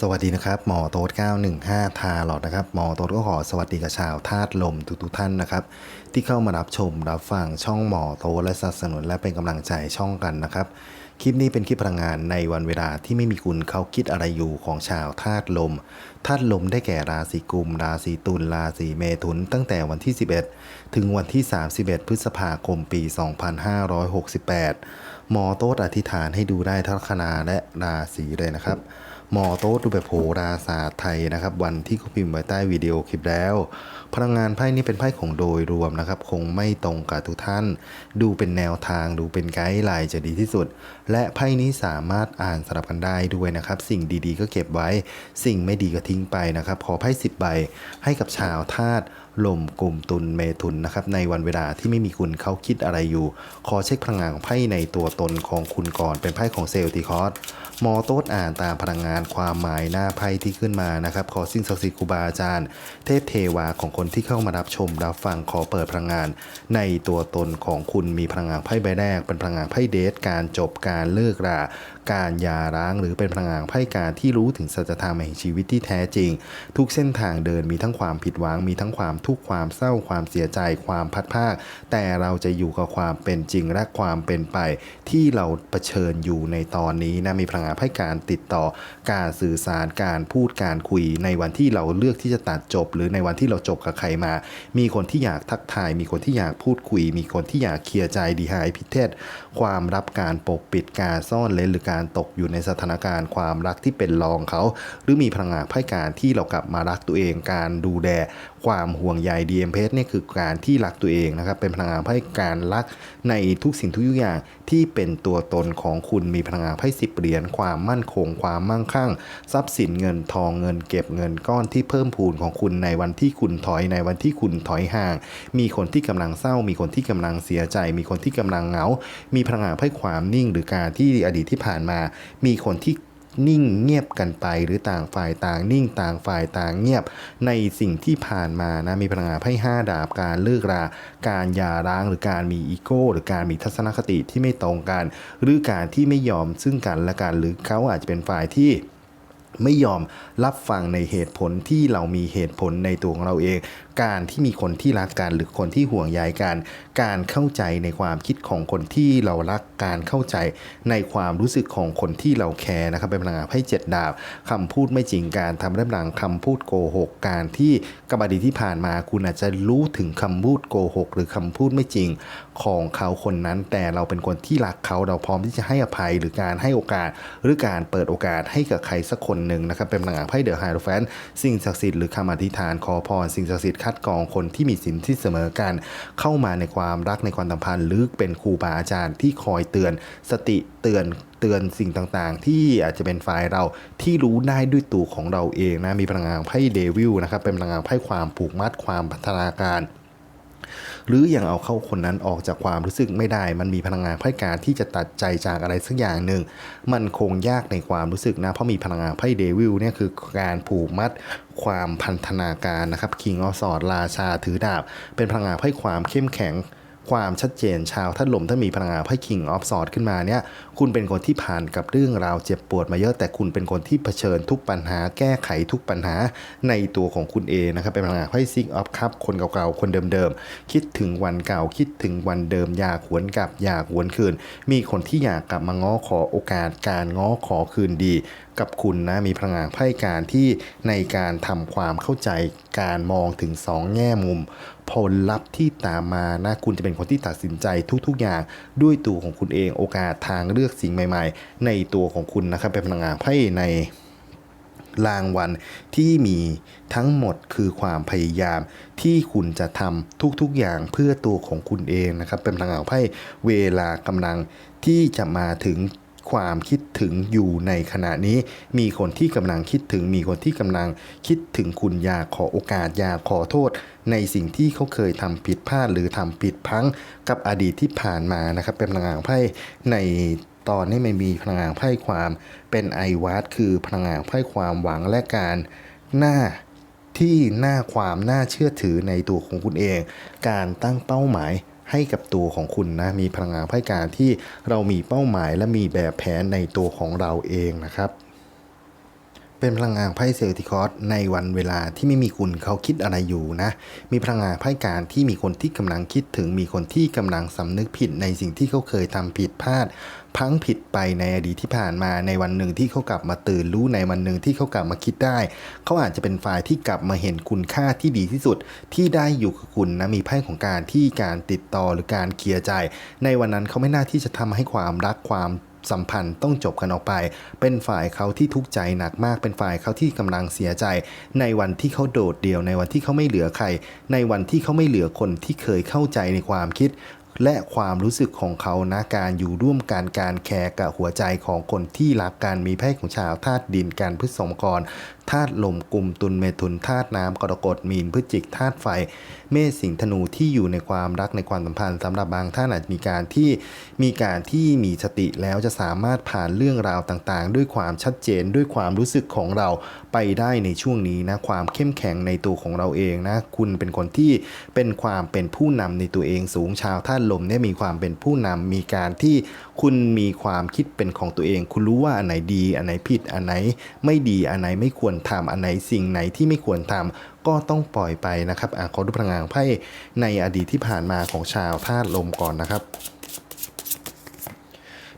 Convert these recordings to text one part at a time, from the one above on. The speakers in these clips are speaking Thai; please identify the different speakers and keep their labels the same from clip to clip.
Speaker 1: สวัสดีนะครับ หมอโต๊ด915 ทาหลอดนะครับ หมอโต๊ดก็ขอสวัสดีกับชาวธาตุลมทุกๆท่านนะครับ ที่เข้ามารับชมรับฟังช่องหมอโต๊ดและสนับสนุนและเป็นกำลังใจช่องกันนะครับ คลิปนี้เป็นคลิปพลังงานในวันเวลาที่ไม่มีคุณเขาคิดอะไรอยู่ของชาวธาตุลมธาตุลมได้แก่ราศีกุม ราศีตุลราศีเมถุน ตั้งแต่วันที่ 11 ถึงวันที่ 31 พฤษภาคมปี 2568 หมอโต๊ดอธิษฐานให้ดูได้ทั้งคนาและราศีเลยนะครับ หมอโต๊ดดูแบบโหราศาสตร์ไทยนะครับ วันที่เขาพิมพ์ไว้ใต้วิดีโอคลิปแล้ว พลังงานไพ่นี้เป็นไพ่ของโดยรวมนะครับ คงไม่ตรงกับทุกท่าน ดูเป็นแนวทางดูเป็นไกด์ไลน์จะดีที่สุด และไพ่นี้สามารถอ่านสลับกันได้ด้วยนะครับ สิ่งดีๆ ก็เก็บไว้ สิ่งไม่ดีก็ทิ้งไปนะครับ ขอไพ่สิบใบให้กับชาวธาตุลมกลุ่มตุลเมถุนนะครับในวันเวลาที่ไม่มีคุณเขาคิดอะไรอยู่ ขอเช็คพลังงานของไพ่ในตัวตนของคุณก่อนเป็นไพ่ของเซลติคอส หมอโต๊ดอ่านตามพลังงานความหมายหน้าไพ่ที่ขึ้นมานะครับ ขอสิ่งศักดิ์สิทธิ์ครูบาอาจารย์ เทพเทวาของคนที่เข้ามารับชมรับฟังขอเปิดพลังงาน ในตัวตนของคุณมีพลังงานไพ่ใบแรก เป็นพลังงานไพ่เดทการจบการเลิกราการยาร้าง หรือเป็นพลังงานไพ่การที่รู้ถึงสัจธรรมแห่งชีวิตที่แท้จริง ทุกเส้นทางเดินมีทั้งความผิดหวังมีทั้งความทุกข์ความเศร้าความเสียใจความพัดภาค แต่เราจะอยู่กับความเป็นจริงและความเป็นไป ที่เราเผชิญอยู่ในตอนนี้นะมีพลังงานไพ่การติดต่อการสื่อสารการพูดการคุยในวันที่เราเลือกที่จะตัดจบ หรือในวันที่เราจบกับใครมา มีคนที่อยากทักทาย มีคนที่อยากพูดคุย มีคนที่อยากเคลียร์ใจดีหายพิเทศความรับการปกปิดการซ่อนเล้นหรือการตกอยู่ในสถานการณ์ความรักที่เป็นรองเขา หรือมีพลังงานไพ่การที่เรากลับมารักตัวเองการดูแล ความห่วงใย DMP เนี่ยคือการที่รักตัวเองนะครับ เป็นพลังงานไพ่การรักในทุกสิ่งทุกอย่างที่เป็นตัวตนของคุณมีพลังงานไพ่สิบเหรียญความมั่นคง ความมั่งคั่ง ทรัพย์สินเงินทองเงินเก็บเงินก้อนที่เพิ่มพูนของคุณในวันที่คุณถอยในวันที่คุณถอยห่าง มีคนที่กำลังเศร้า มีคนที่กำลังเสียใจ มีคนที่กำลังเหงา มีพลังงานไพ่ความนิ่ง หรือการที่อดีตที่ผ่านมา มีคนที่ นิ่งเงียบกันไป หรือต่างฝ่ายต่างนิ่งต่างฝ่ายต่างเงียบ ในสิ่งที่ผ่านมานะมีพลังงานไพ่ห้าดาบการเลิกรา การหย่าร้างหรือการมีอีโก้ หรือการมีทัศนคติที่ไม่ตรงกัน หรือการที่ไม่ยอมซึ่งกันและกัน หรือเขาอาจจะเป็นฝ่ายที่ไม่ยอมรับฟังในเหตุผลที่เรามีเหตุผลในตัวของเราเอง การที่มีคนที่รักกันหรือคนที่ห่วงใยกัน การเข้าใจในความคิดของคนที่เรารักการเข้าใจในความรู้สึกของคนที่เราแคร์นะครับเป็นพลังงานให้เจ็ดดาบคำพูดไม่จริงการทำเรื่องหลังคำพูดโกหกการที่กบดีที่ผ่านมาคุณอาจจะรู้ถึงคำพูดโกหกหรือคำพูดไม่จริงของเขาคนนั้น แต่เราเป็นคนที่รักเขาเราพร้อมที่จะให้อภัยหรือการให้โอกาส หรือการเปิดโอกาสให้กับใครสักคนหนึ่งนะครับเป็นพลังงานไพ่เดอะไฮโรแฟนสิ่งศักดิ์สิทธิ์หรือคำอธิษฐานขอพรสิ่งศักดิ์สิทธิ์คัดกรองคนที่มีสินที่เสมอกัน เข้ามาในความรักในความสัมพันธ์หรือเป็นครูบาอาจารย์ที่คอยเตือนสติเตือนเตือนสิ่งต่างๆ ที่อาจจะเป็นฝ่ายเราที่รู้ได้ด้วยตัวของเราเองนะมีพลังงานไพ่เดวิลนะครับเป็นพลังงานไพ่ความผูกมัดความพัฒนาการ หรืออย่างเอาเข้าคนนั้นออกจากความรู้สึกไม่ได้ มันมีพลังงานไพ่การที่จะตัดใจจากอะไรสักอย่างหนึ่ง มันคงยากในความรู้สึกนะ เพราะมีพลังงานไพ่เดวิลเนี่ยคือการผูกมัดความพันธนาการนะครับคิงออสอดราชาถือดาบ เป็นพลังงานไพ่ความเข้มแข็ง ความชัดเจนชาวท่านลมถ้ามีพลังงานไพ่คิงออฟสอดขึ้นมาเนี่ยคุณเป็นคนที่ผ่านกับเรื่องราวเจ็บปวดมาเยอะแต่คุณเป็นคนที่เผชิญทุกปัญหา แก้ไขทุกปัญหาในตัวของคุณเองนะครับเป็นพลังงานไพ่ซิกออฟครับคนเก่าๆคนเดิมๆคิดถึงวันเก่าคิดถึงวันเดิมอยากหวนกลับอยากหวนคืน มีคนที่อยากกลับมาง้อขอโอกาสการง้อขอคืนดีกับคุณนะมีพลังงานไพ่การที่ในการทำความเข้าใจการมองถึงสองแง่มุม ผลลัพธ์ที่ตามมานะคุณจะเป็นคนที่ตัดสินใจทุกๆอย่างด้วยตัวของคุณเองโอกาสทางเลือกสิ่งใหม่ ๆ ในตัวของคุณนะครับเป็นพลังงานไพ่ในรางวัลที่มีทั้งหมดคือความพยายามที่คุณจะทำทุกๆอย่างเพื่อตัวของคุณเองนะครับ เป็นพลังงานไพ่เวลากำลังที่จะมาถึง ความคิดถึงอยู่ในขณะนี้ มีคนที่กำลังคิดถึง มีคนที่กำลังคิดถึงคุณอยากขอโอกาสอยากขอโทษ ในสิ่งที่เขาเคยทำผิดพลาดหรือทำผิดพังกับอดีตที่ผ่านมานะครับ เป็นพลังงานไพ่ในตอนนี้มันมีพลังงานไพ่ความเป็นไอวัดคือพลังงานไพ่ความหวังและการหน้าที่หน้าความน่าเชื่อถือในตัวของคุณเอง การตั้งเป้าหมาย ให้กับตัวของคุณนะ มีพลังงานไพ่การที่เรามีเป้าหมายและมีแบบแผนในตัวของเราเองนะครับ เป็นพลังงานไพ่เซลติคอสในวันเวลาที่ไม่มีคุณเขาคิดอะไรอยู่นะ มีพลังงานไพ่การที่มีคนที่กำลังคิดถึงมีคนที่กำลังสำนึกผิดในสิ่งที่เขาเคยทำผิดพลาดพังผิดไปในอดีตที่ผ่านมาในวันหนึ่งที่เขากลับมาตื่นรู้ในวันหนึ่งที่เขากลับมาคิดได้ เขาอาจจะเป็นฝ่ายที่กลับมาเห็นคุณค่าที่ดีที่สุด ที่ได้อยู่กับคุณนะมีไพ่ของการที่การติดต่อหรือการเคลียร์ใจ ในวันนั้นเขาไม่น่าที่จะทำให้ความรักความ สัมพันธ์ต้องจบกันออกไป เป็นฝ่ายเขาที่ทุกข์ใจหนักมาก เป็นฝ่ายเขาที่กำลังเสียใจ ในวันที่เขาโดดเดี่ยว ในวันที่เขาไม่เหลือใคร ในวันที่เขาไม่เหลือคนที่เคยเข้าใจในความคิดและความรู้สึกของเขานะการอยู่ร่วมกันการแคร์กับหัวใจของคนที่รักการมีแพ่ของชาวธาตุดินการพฤษภกร ธาตุลมกลุ่มตุลเมถุนธาตุน้ำกรกฎมีนพฤศจิกธาตุไฟ เมษสิงธนูที่อยู่ในความรักในความสัมพันธ์สำหรับบางท่านอาจมีการที่มีการที่มีสติแล้วจะสามารถผ่านเรื่องราวต่างๆ ด้วยความชัดเจนด้วยความรู้สึกของเราไปได้ในช่วงนี้นะความเข้มแข็งในตัวของเราเองนะคุณเป็นคนที่เป็นความเป็นผู้นำในตัวเองสูงชาวธาตุลมเนี่ยมีความเป็นผู้นำมีการที่ คุณมีความคิดเป็นของตัวเอง คุณรู้ว่าอันไหนดี อันไหนผิด อันไหนไม่ดี อันไหนไม่ควรทำอันไหนสิ่งไหนที่ไม่ควรทำก็ต้องปล่อยไปนะครับอะขอดูพลังงานไพ่ในอดีตที่ผ่านมาของชาวธาตุลมก่อนนะครับ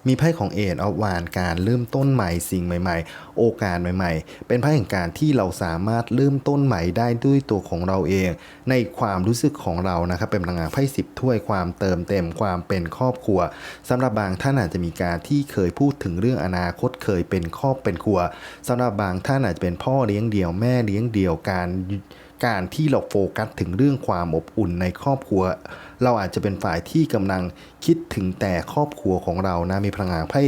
Speaker 1: มีไพ่ของเอ of อวานการเริ่มต้นใหม่สิ่งใหม่ ๆ โอกาสใหม่ ๆ เป็นไพ่แห่งการที่เราสามารถเริ่มต้นใหม่ได้ด้วยตัวของเราเอง ในความรู้สึกของเรานะครับเป็นพลังงานไพ่สิบถ้วยความเติมเต็มความเป็นครอบครัวสำหรับบางท่านอาจจะมีการที่เคยพูดถึงเรื่องอนาคตเคยเป็นครอบเป็นครัวสำหรับบางท่านอาจจะเป็นพ่อเลี้ยงเดี่ยวแม่เลี้ยงเดี่ยวการการที่เราโฟกัสถึงเรื่องความอบอุ่นในครอบครัวเราอาจจะเป็นฝ่ายที่กำลังคิดถึงแต่ครอบครัวของเรานะมีพลังงานไพ่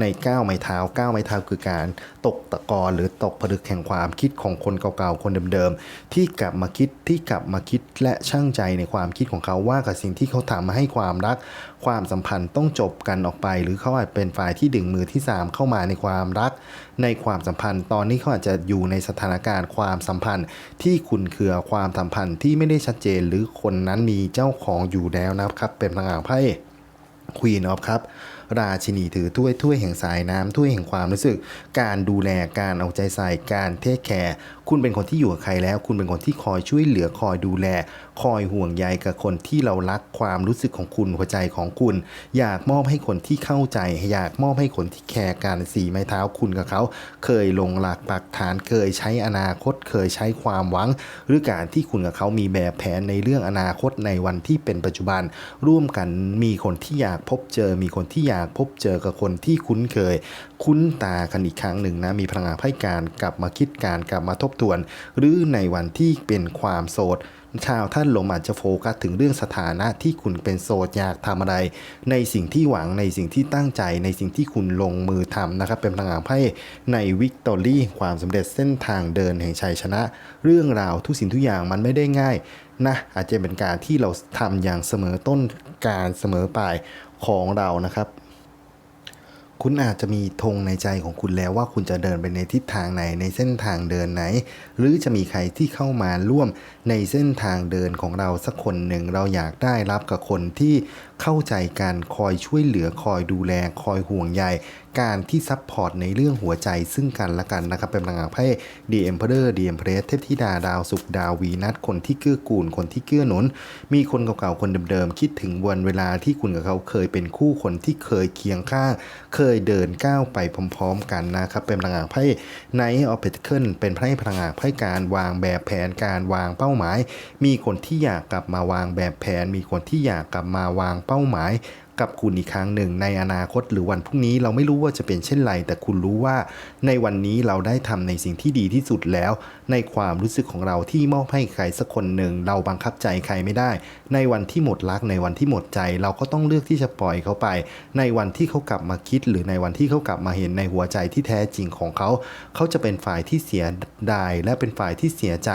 Speaker 1: ในก้าวไม้เท้าก้าวไม้เท้าคือการตกตะกอนหรือตกผลึกแห่งความคิดของคนเก่าๆคนเดิมๆที่กลับมาคิดที่กลับมาคิดและช่างใจในความคิดของเขาว่ากับสิ่งที่เขาทำมาให้ความรัก ความสัมพันธ์ต้องจบกันออกไป หรือเขาอาจเป็นฝ่ายที่ดึงมือที่สามเข้ามาในความรัก ในความสัมพันธ์ ตอนนี้เขาอาจจะอยู่ในสถานการณ์ความสัมพันธ์ ที่คุณเคือความสัมพันธ์ที่ไม่ได้ชัดเจน หรือคนนั้นมีเจ้าของอยู่แล้วนะครับเป็นพลังงานไพ่ควีนออฟครับราชินีถือถ้วยถ้วยแห่งสายน้ำถ้วยแห่งความรู้สึก การดูแลการเอาใจใส่การเทคแคร์ คุณเป็นคนที่อยู่กับใครแล้ว คุณเป็นคนที่คอยช่วยเหลือคอยดูแล คอยห่วงใยกับคนที่เรารักความรู้สึกของคุณหัวใจของคุณ อยากมอบให้คนที่เข้าใจ อยากมอบให้คนที่แคร์การสีไม้เท้าคุณกับเขา เคยลงหลักปักฐานเคยใช้อนาคต เคยใช้ความหวัง หรือการที่คุณกับเขามีแบบแผนในเรื่องอนาคตในวันที่เป็นปัจจุบัน ร่วมกันมีคนที่อยากพบเจอ มีคนที่อยากพบเจอกับคนที่คุ้นเคย คุ้นตากันอีกครั้งหนึ่งนะมีพลังงานไพ่การกลับมาคิดการกลับมาทบทวน หรือในวันที่เป็นความโสดชาวท่านลมอาจจะโฟกัสถึงเรื่องสถานะที่คุณเป็นโสดอยากทำอะไร ในสิ่งที่หวังในสิ่งที่ตั้งใจ ในสิ่งที่คุณลงมือทำนะครับ เป็นพลังงานไพ่ในวิกตอรี่ความสำเร็จเส้นทางเดินแห่งชัยชนะ เรื่องราวทุกสิ่งทุกอย่างมันไม่ได้ง่ายนะอาจจะเป็นการที่เราทำอย่างเสมอต้นการเสมอปลายของเรานะครับ คุณอาจจะมีธงในใจของคุณแล้วว่าคุณจะเดินไปในทิศทางไหนในเส้นทางเดินไหน หรือจะมีใครที่เข้ามาร่วมในเส้นทางเดินของเราสักคนหนึ่งเราอยากได้รับกับคนที่เข้าใจกันคอยช่วยเหลือคอยดูแลคอยห่วงใยการที่ซัพพอร์ตในเรื่องหัวใจซึ่งกันและกันนะครับ เป็นพลังงานไพ่ดีเอ็มเพอร์ดีเอ็มเพรสเทพธิดาดาวสุขดาววีนัทคนที่เกื้อกูลคนที่เกื้อหนุน มีคนเก่าๆคนเดิมๆคิดถึงวันเวลาที่คุณกับเขาเคยเป็นคู่คนที่เคยเคียงข้าง เคยเดินก้าวไปพร้อมๆ กันนะครับ เป็นพลังงานไพ่ไนท์ออฟเพนเคิลเป็นไพ่พลังงานไพ่การวางแบบแผนการวางเป้าหมาย มีคนที่อยากกลับมาวางแบบแผน มีคนที่อยากกลับมาวางเป้าหมาย กับคุณอีกครั้งหนึ่ง ในอนาคตหรือวันพรุ่งนี้เราไม่รู้ว่าจะเป็นเช่นไร แต่คุณรู้ว่าในวันนี้เราได้ทำในสิ่งที่ดีที่สุดแล้ว ในความรู้สึกของเราที่มอบให้ใครสักคนหนึ่ง เราบังคับใจใครไม่ได้ ในวันที่หมดรักในวันที่หมดใจ เราก็ต้องเลือกที่จะปล่อยเขาไป ในวันที่เขากลับมาคิด หรือในวันที่เขากลับมาเห็นในหัวใจที่แท้จริงของเขา เขาจะเป็นฝ่ายที่เสียดายและเป็นฝ่ายที่เสียใจ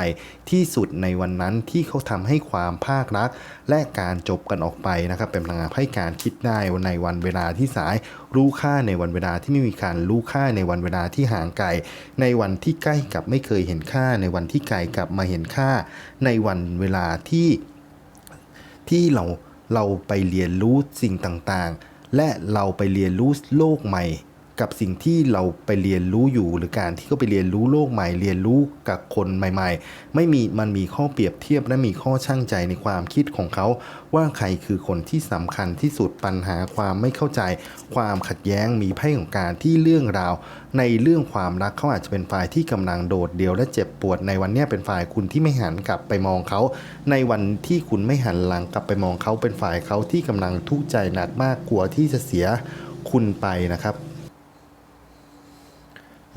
Speaker 1: ที่สุดในวันนั้นที่เขาทำให้ความภาครัก และการจบกันออกไปนะครับเป็นพลังงานให้การคิดได้ในวันเวลาที่สาย รู้ค่าในวันเวลาที่ไม่มีการรู้ค่าในวันเวลาที่ห่างไกล ในวันที่ใกล้กับไม่เคยเห็นค่า ในวันที่ไกลกับมาเห็นค่า ในวันเวลาที่ที่เราเราไปเรียนรู้สิ่งต่างๆ และเราไปเรียนรู้โลกใหม่ กับสิ่งที่เราไปเรียนรู้อยู่ หรือการที่เขาไปเรียนรู้โลกใหม่ เรียนรู้กับคนใหม่ ๆ ไม่มีมันมีข้อเปรียบเทียบและมีข้อช่างใจในความคิดของเขา ว่าใครคือคนที่สำคัญที่สุดปัญหาความไม่เข้าใจ ความขัดแย้งมีไพ่ของการที่เรื่องราว ในเรื่องความรักเขาอาจจะเป็นฝ่ายที่กำลังโดดเดี่ยวและเจ็บปวดในวันนี้เป็นฝ่ายคุณที่ไม่หันกลับไปมองเขา ในวันที่คุณไม่หันหลังกลับไปมองเขาเป็นฝ่ายเขาที่กำลังทุกข์ใจหนักมากกลัวที่จะเสียคุณไปนะครับ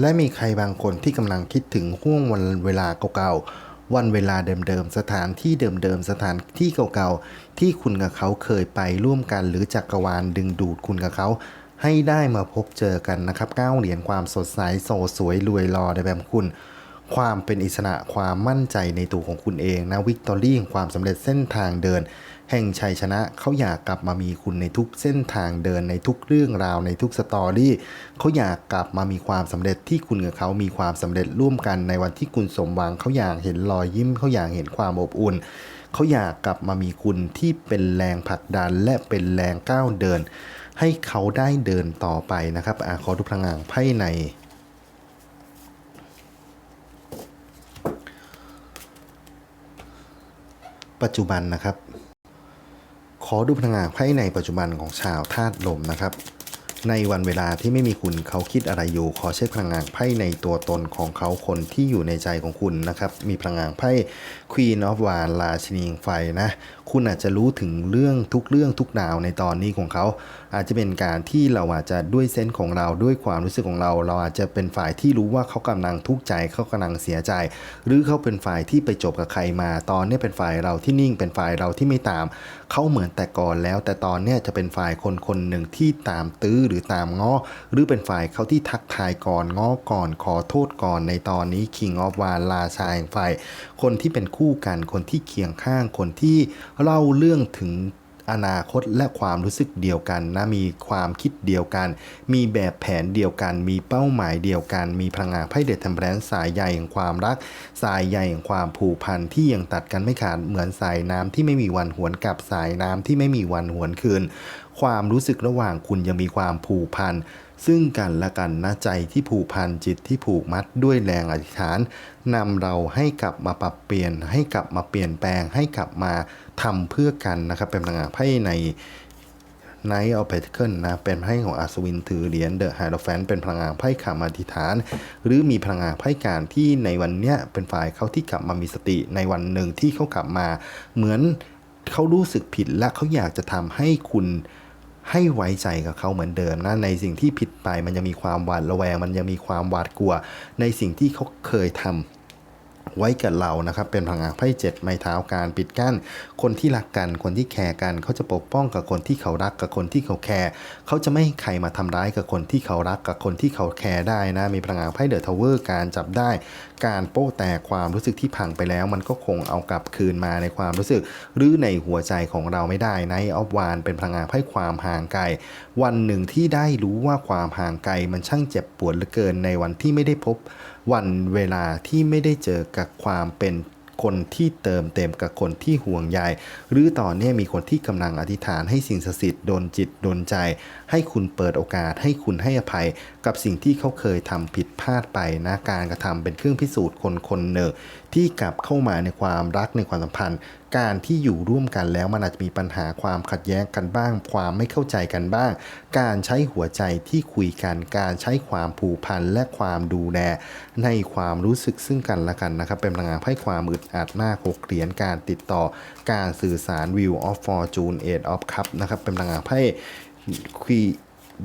Speaker 1: และมีใครบางคนที่กำลังคิดถึงห่วงวันเวลาเก่าๆ วันเวลาเดิมๆ สถานที่เดิมๆ สถานที่เก่าๆ ที่คุณกับเขาเคยไปร่วมกัน หรือจักรวาลดึงดูดคุณกับเขา ให้ได้มาพบเจอกันนะครับก้าวเหรียญความสดใสโสสวยรวยรอในแบบคุณ ความเป็นอิสระความมั่นใจในตัวของคุณเองนะวิกตอรี่ของความสำเร็จเส้นทางเดิน แห่งชัยชนะเขาอยากกลับมามีคุณในทุกเส้นทางเดินในทุกเรื่องราวในทุกสตอรี่เขาอยากกลับมามีความสำเร็จที่คุณกับเขามีความสำเร็จร่วมกันในวันที่คุณสมหวังเขาอยากเห็นรอยยิ้มเขาอยากเห็นความอบอุ่นเขาอยากกลับมามีคุณที่เป็นแรงผลักดันและเป็นแรงก้าวเดิน ให้เขาได้เดินต่อไปนะครับอาขอดูพลังงานไพ่ใน ปัจจุบันนะครับ ขอดูพลังงานภายในปัจจุบันของชาวธาตุลมนะครับ ในวันเวลาที่ไม่มีคุณเขาคิดอะไรอยู่ ขอเช็คพลังงานไพ่ในตัวตนของเขาคนที่อยู่ในใจของคุณนะครับ มีพลังงานไพ่ Queen of w a n ราชินีไฟนะ คุณอาจจะรู้ถึงเรื่องทุกเรื่องทุกดาวในตอนนี้ของเขา อาจจะเป็นการที่เราอาจจะด้วยเซนส์ของเราด้วยความรู้สึกของเรา เราอาจจะเป็นฝ่ายที่รู้ว่าเขากำลังทุกข์ใจเขากำลังเสียใจ หรือเขาเป็นฝ่ายที่ไปจบกับใครมา ตอนนี้เป็นฝ่ายเราที่นิ่ง เป็นฝ่ายเราที่ไม่ตาม เขาเหมือนแต่ก่อนแล้ว แต่ตอนนี้จะเป็นฝ่ายคนคนหนึ่งที่ตามตื้อหรือตามง้อ หรือเป็นฝ่ายเขาที่ทักทายก่อนง้อก่อนขอโทษก่อนในตอนนี้ King of w a n ราชาแห่งไฟคนที่เป็นคู่กันคนที่เคียงข้างคนที่เล่าเรื่องถึงอนาคตและความรู้สึกเดียวกันนะมีความคิดเดียวกัน มีแบบแผนเดียวกัน มีเป้าหมายเดียวกัน มีพลังงานไพ่เด็ดทำแบรนสายใยแห่งความรัก สายใยแห่งความผูกพันที่ยังตัดกันไม่ขาดเหมือนสายน้ำที่ไม่มีวันหวนกลับสายน้ำที่ไม่มีวันหวนคืน ความรู้สึกระหว่างคุณยังมีความผูกพันซึ่งกันและกันนะใจที่ผูกพันจิตที่ผูกมัดด้วยแรงอธิษฐานนำเราให้กลับมาปรับเปลี่ยน ให้กลับมาเปลี่ยนแปลง ให้กลับมาทำเพื่อกันนะครับเป็นพลังงานไพ่ใน Knight of Pentacles นะเป็นไพ่ของอัศวินถือเหรียญเดอะไฮโดแฟนเป็นพลังงานไพ่คำอธิษฐาน หรือมีพลังงานไพ่การที่ในวันเนี้ยเป็นฝ่ายเขาที่กลับมามีสติในวันหนึ่งที่เขากลับมา เหมือนเขารู้สึกผิดและเขาอยากจะทำให้คุณ ให้ไว้ใจกับเขาเหมือนเดิมนะในสิ่งที่ผิดไปมันยังมีความหวาดระแวง มันยังมีความหวาดกลัว ในสิ่งที่เขาเคยทำ ไว้กับเรานะครับ เป็นพลังงานไพ่เจ็ดไม้เท้าการปิดกั้น คนที่รักกัน คนที่แคร์กัน เขาจะปกป้องกับคนที่เขารักกับคนที่เขาแคร์ เขาจะไม่ให้ใครมาทำร้ายกับคนที่เขารักกับคนที่เขาแคร์ได้นะ มีพลังงานไพ่เดอะทาวเวอร์การจับได้ การโป้แตกความรู้สึกที่พังไปแล้ว มันก็คงเอากลับคืนมาในความรู้สึก หรือในหัวใจของเราไม่ได้ในออฟวานเป็นพลังงานไพ่ความห่างไกล วันหนึ่งที่ได้รู้ว่าความห่างไกลมันช่างเจ็บปวดเหลือเกินในวันที่ไม่ได้พบ วันเวลาที่ไม่ได้เจอกับความเป็นคนที่เติมเต็มกับคนที่ห่วงใยหรือตอนนี้มีคนที่กำลังอธิษฐานให้สิ่งศักดิ์สิทธิ์โดนจิตโดนใจ ให้คุณเปิดโอกาส ให้คุณให้อภัย กับสิ่งที่เขาเคยทำผิดพลาดไปนะการกระทำเป็นเครื่องพิสูจน์คนคนหนึ่งที่กลับเข้ามาในความรักในความสัมพันธ์ การที่อยู่ร่วมกันแล้วมันอาจจะมีปัญหาความขัดแย้งกันบ้าง ความไม่เข้าใจกันบ้าง การใช้หัวใจที่คุยกัน การใช้ความผูกพันและความดูแลในความรู้สึกซึ่งกันและกันนะครับ เป็นพลังงานไพ่ความอึดอัดหน้าหกเหรียญการติดต่อ การสื่อสาร View of Fortune Eight of Cup นะครับเป็นพลังงานไพ่คุย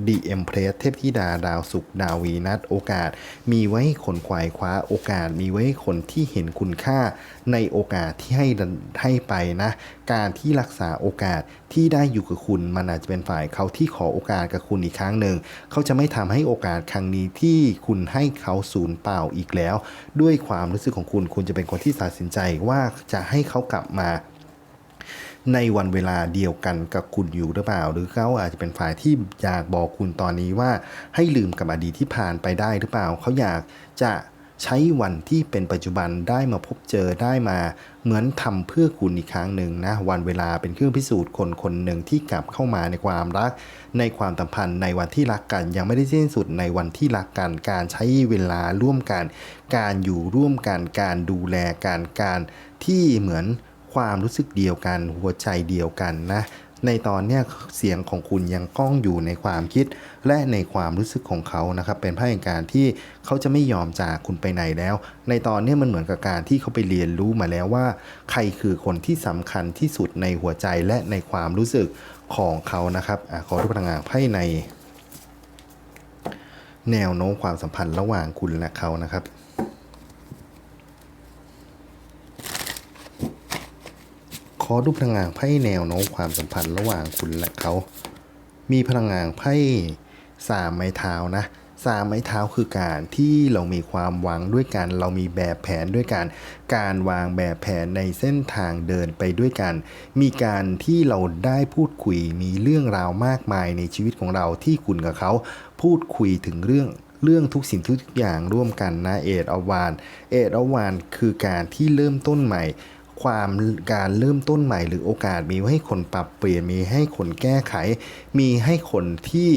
Speaker 1: ดีเอ็มเพรสเทพธิดาดาวสุขดาววีนัสโอกาส มีไว้คนควายคว้าโอกาส มีไว้คนที่เห็นคุณค่าในโอกาสที่ให้ให้ไปนะ การที่รักษาโอกาสที่ได้อยู่กับคุณมันอาจจะเป็นฝ่ายเขาที่ขอโอกาสกับคุณอีกครั้งหนึ่ง เขาจะไม่ทำให้โอกาสครั้งนี้ที่คุณให้เขาสูญเปล่าอีกแล้ว ด้วยความรู้สึกของคุณคุณจะเป็นคนที่ตัดสินใจว่าจะให้เขากลับมา ในวันเวลาเดียวกันกับคุณอยู่หรือเปล่า หรือเขาอาจจะเป็นฝ่ายที่อยากบอกคุณตอนนี้ว่า ให้ลืมกับอดีตที่ผ่านไปได้หรือเปล่า เขาอยากจะใช้วันที่เป็นปัจจุบันได้มาพบเจอได้มา เหมือนทำเพื่อคุณอีกครั้งหนึ่งนะ วันเวลาเป็นเครื่องพิสูจน์คนคนหนึ่งที่กลับเข้ามาในความรัก ในความสัมพันธ์ในวันที่รักกัน ยังไม่ได้สิ้นสุดในวันที่รักกัน การใช้เวลาร่วมกัน การอยู่ร่วมกันการดูแลกันการที่เหมือน ความรู้สึกเดียวกัน หัวใจเดียวกันนะในตอนเนี้ยเสียงของคุณยังก้องอยู่ในความคิด และในความรู้สึกของเขานะครับ เป็นพระแห่งการที่เขาจะไม่ยอมจากคุณไปไหนแล้ว ในตอนนี้มันเหมือนกับการที่เขาไปเรียนรู้มาแล้วว่า ใครคือคนที่สำคัญที่สุดในหัวใจและในความรู้สึกของเขานะครับอขอรูปพลังงานไพ่ใน แนวโน้มความสัมพันธ์ระหว่างคุณและเขานะครับ ขอดูพลังงานไพ่แนวโน้มความสัมพันธ์ระหว่างคุณและเขา มีพลังงานไพ่สามไม้เท้านะสามไม้เท้าคือการที่เรามีความหวังด้วยกัน เรามีแบบแผนด้วยกันการวางแบบแผนในเส้นทางเดินไปด้วยกัน มีการที่เราได้พูดคุยมีเรื่องราวมากมายในชีวิตของเราที่คุณกับเขา พูดคุยถึงเรื่องเรื่องทุกสิ่งทุกอย่างร่วมกันนะเอดอวานเอดอวานคือการที่เริ่มต้นใหม่ ความการเริ่มต้นใหม่ หรือโอกาสมีให้คนปรับเปลี่ยนมีให้คนแก้ไข มีให้คนที่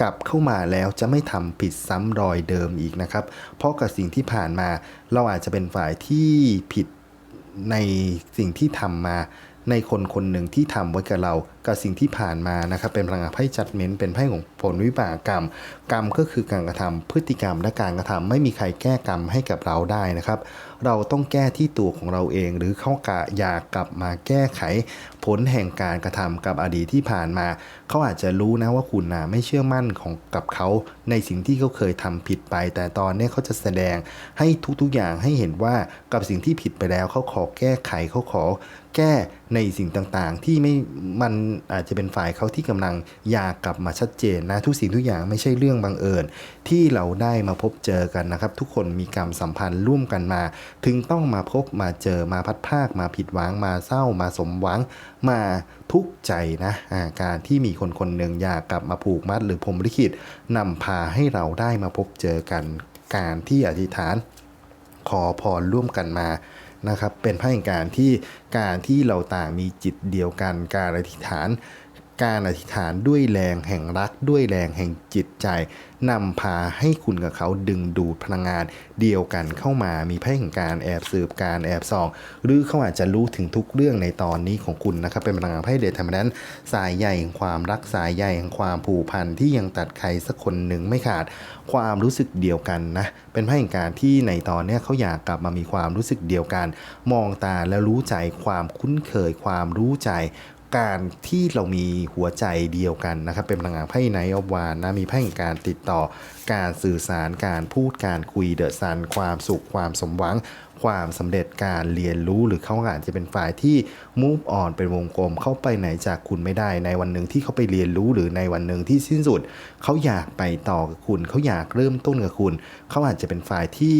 Speaker 1: กลับเข้ามาแล้วจะไม่ทำผิดซ้ำรอยเดิมอีกนะครับ เพราะกับสิ่งที่ผ่านมาเราอาจจะเป็นฝ่ายที่ผิดในสิ่งที่ทำมาในคนคนหนึ่งที่ทำไว้กับเรา กับสิ่งที่ผ่านมานะครับเป็นพลังงานไพ่จัดเม้นเป็นไพ่ของผลวิบากกรรม กรรมก็คือการกระทำพฤติกรรมและการกระทำไม่มีใครแก้กรรมให้กับเราได้นะครับ เราต้องแก้ที่ตัวของเราเอง หรือเขากะอยากกลับมาแก้ไข ผลแห่งการกระทำกับอดีตที่ผ่านมา เขาอาจจะรู้นะว่าคุณนะไม่เชื่อมั่นของกับเขา ในสิ่งที่เขาเคยทำผิดไป แต่ตอนนี้เขาจะแสดงให้ทุกๆอย่างให้เห็นว่ากับสิ่งที่ผิดไปแล้วเขาขอแก้ไขเขาขอแก้ในสิ่งต่างๆ ที่ไม่มันอาจจะเป็นฝ่ายเขาที่กำลังอยากกลับมาชัดเจนนะทุกสิ่งทุกอย่างไม่ใช่เรื่องบังเอิญ ที่เราได้มาพบเจอกันนะครับ ทุกคนมีกรรมสัมพันธ์ร่วมกันมา ถึงต้องมาพบมาเจอมาพัดภาค มาผิดหวังมาเศร้ามาสมหวัง มาทุกข์ใจนะาการที่มีคนคนหนึ่งอยากกลับมาผูกมัด หรือพรมลิขิตนำพาให้เราได้มาพบเจอกันการที่อธิษฐาน ขอพรร่วมกันมา นะครับเป็นพระแห่งการที่การที่เราต่างมีจิตเดียวกันการอธิษฐาน การอธิษฐานด้วยแรงแห่งรักด้วยแรงแห่งจิตใจนำพาให้คุณกับเขาดึงดูดพลังงานเดียวกันเข้ามามีพระแห่งการแอบสืบการแอบส่อง หรือเขาอาจจะรู้ถึงทุกเรื่องในตอนนี้ของคุณนะครับ เป็นพลังงานไพ่เดชธรรมนั้น สายใยแห่งความรักสายใยแห่งความผูกพันที่ยังตัดใครสักคนหนึ่งไม่ขาด ความรู้สึกเดียวกันนะเป็นไพระแห่งการที่ในตอนนี้เขาอยากกลับมามีความรู้สึกเดียวกัน มองตาแล้วรู้ใจความคุ้นเคยความรู้ใจ การที่เรามีหัวใจเดียวกันนะครับ เป็นพลังงานไพ่ไนอวานนะมีไพ่แห่งการติดต่อการสื่อสารการพูดการคุยเดอะซัน ความสุขความสมหวัง ความสำเร็จการเรียนรู้หรือเขาอาจจะเป็นฝ่ายที่ move on เป็นวงกลมเข้าไปไหนจากคุณไม่ได้ ในวันหนึ่งที่เขาไปเรียนรู้หรือในวันหนึ่งที่สิ้นสุด เขาอยากไปต่อกับคุณ เขาอยากเริ่มต้นกับคุณ เขาอาจจะเป็นฝ่ายที่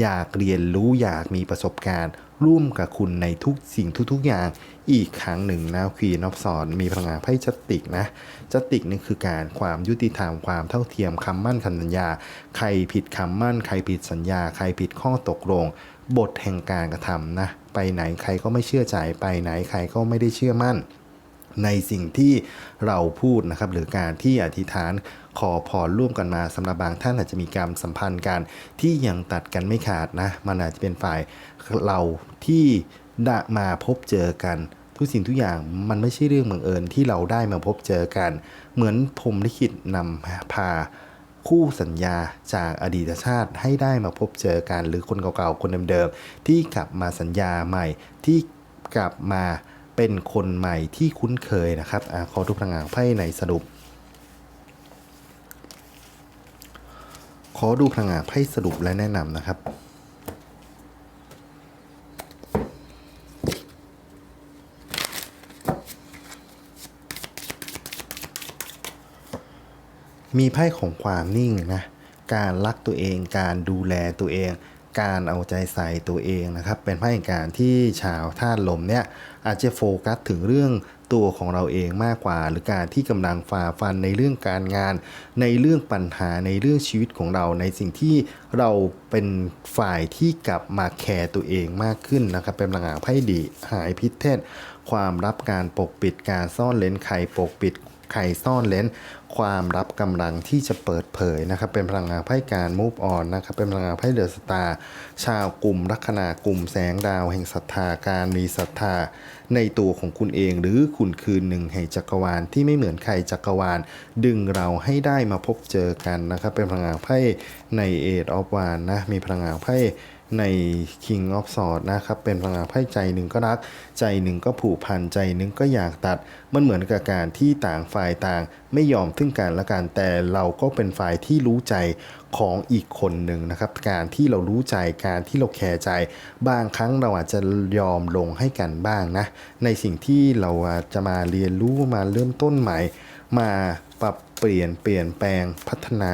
Speaker 1: อยากเรียนรู้อยากมีประสบการณ์ ร่วมกับคุณในทุกสิ่งทุก ๆ อย่าง อีกครั้งหนึ่งนะควีนอฟสอนมีพลังงานไพ่จัตติกนะจัตติกนี่คือการความยุติธรรมความเท่าเทียมคำมั่นคำสัญญา ใครผิดคำมั่น ใครผิดสัญญา ใครผิดข้อตกลง บทแห่งการกระทำนะไปไหนใครก็ไม่เชื่อใจไปไหนใครก็ไม่ได้เชื่อมั่น ในสิ่งที่เราพูดนะครับหรือการที่อธิษฐานขอพรร่วมกันมาสำหรับบางท่านอาจจะมีการสัมพันธ์กันที่ยังตัดกันไม่ขาดนะมันอาจจะเป็นฝ่ายเราที่ ได้มาพบเจอกัน ทุกสิ่งทุกอย่างมันไม่ใช่เรื่องบังเอิญที่เราได้มาพบเจอกัน เหมือนพรมลิขิตนำพาคู่สัญญาจากอดีตชาติให้ได้มาพบเจอกัน หรือคนเก่าๆคนเดิมๆที่กลับมาสัญญาใหม่ที่กลับมาเป็นคนใหม่ที่คุ้นเคยนะครับอขอดูพลังงานไพ่ในสรุป ขอดูพลังงานไพ่สรุปและแนะนำนะครับ มีไพ่ของความนิ่งนะ การรักตัวเอง การดูแลตัวเอง การเอาใจใส่ตัวเองนะครับ เป็นไพ่แห่งการที่ชาวธาตุลมเนี่ยอาจจะโฟกัสถึงเรื่องตัวของเราเองมากกว่า หรือการที่กำลังฝ่าฟันในเรื่องการงาน ในเรื่องปัญหาในเรื่องชีวิตของเรา ในสิ่งที่เราเป็นฝ่ายที่กลับมาแคร์ตัวเองมากขึ้นนะครับ เป็นพลังงานไพ่ดีหายพิษเทศความรับการปกปิดการซ่อนเลนใครปกปิด ใครซ่อนเลนความรับกำลังที่จะเปิดเผยนะครับ เป็นพลังงานไพ่การ move on นะครับ เป็นพลังงานไพ่เดอะสตาร์ชาวกลุ่มลัคนากลุ่มแสงดาว แห่งศรัทธาการมีศรัทธาในตัวของคุณเอง หรือคุณคือหนึ่งแห่งจักรวาลที่ไม่เหมือนใครจักรวาล ดึงเราให้ได้มาพบเจอกันนะครับ เป็นพลังงานไพ่ใน Eight of Wands นะมีพลังงานไพ่ ใน King of Swords นะครับ เป็นพลังงานไพ่ใจหนึ่งก็รัก ใจหนึ่งก็ผูกพันใจหนึ่งก็อยากตัด มันเหมือนกับการที่ต่างฝ่ายต่าง ไม่ยอมซึ่งกันและกันแต่เราก็เป็นฝ่ายที่รู้ใจของอีกคนหนึ่งนะครับ การที่เรารู้ใจการที่เราแคร์ใจ บางครั้งเราอาจจะยอมลงให้กันบ้างนะ ในสิ่งที่เราจะมาเรียนรู้มาเริ่มต้นใหม่ มาปรับเปลี่ยนเปลี่ยนแปลงพัฒนา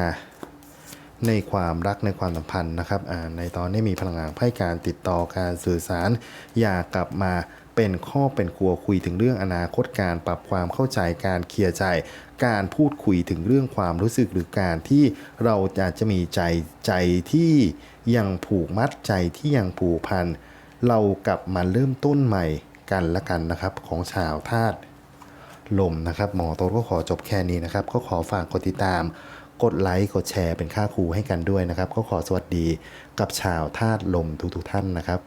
Speaker 1: ในความรักในความสัมพันธ์นะครับในตอนนี้มีพลังงานไพ่การติดต่อการสื่อสาร อยากกลับมาเป็นข้อเป็นครัวคุยถึงเรื่องอนาคตการปรับความเข้าใจการเคลียร์ใจ การพูดคุยถึงเรื่องความรู้สึกหรือการที่เราอาจจะมีใจใจที่ยังผูกมัดใจที่ยังผูกพันเรากลับมาเริ่มต้นใหม่กันละกันนะครับของชาวธาตุลมนะครับหมอโต๊ดก็ขอจบแค่นี้นะครับ ก็ขอฝากกดติดตาม กดไลค์กดแชร์เป็นค่าครูให้กันด้วยนะครับ ก็ขอสวัสดีกับชาวธาตุลมทุกๆท่านนะครับ